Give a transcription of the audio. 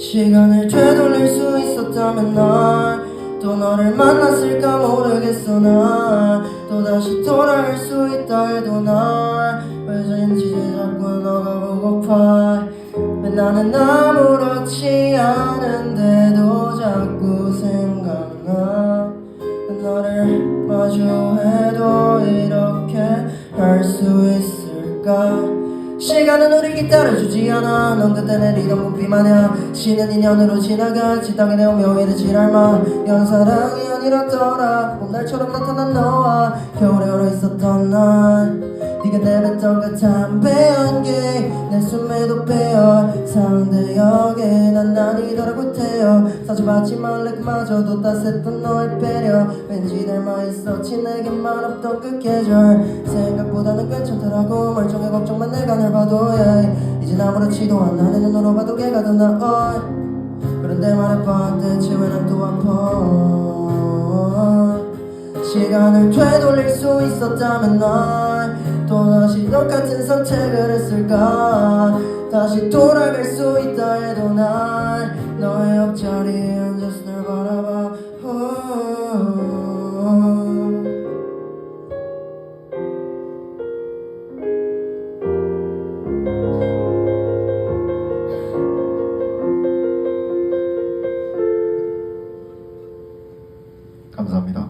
시간을 되돌릴 수 있었다면 날 또 너를 만났을까 모르겠어 난 또다시 돌아갈 수 있다 해도 날 왜인지 자꾸 너가 보고파 왜 나는 아무렇지 않은데도 자꾸 생각나? 너를 마주해도 이렇게 할 수 있을까 시간은 우리 기다려주지 않아. 넌 그때 내리던 무비 마냥 쉬는 인연으로 지나가. 지당에 내 운명에도 지랄마. 이런 사랑이 아니었더라. 봄날처럼 나타난 너와 겨울에 얼어 있었던 날 네가 내뱉던 그 담배 연기 내 숨에도 빼어 상대역에 난 아니더라고 태어 상처받지만 내 그마저도 따샜던 너의 배려. 왠지 닮아 있었지 내게만 없던 그 계절. 생각보다는 괜찮더라고. 멀쩡해 걱정만 내가 널 봐도 yeah. 이젠 아무렇지도 않아. 내 눈으로 봐도 걔가 더 나아. 그런데 말해봐. 대체 왜난또 아파? 시간을 되돌릴 수 있었다면 날 또다시 똑같은 선택을 했을까 다시 돌아갈 수 있다 해도 난 너의 옆자리에 앉아서 널 바라봐 감사합니다.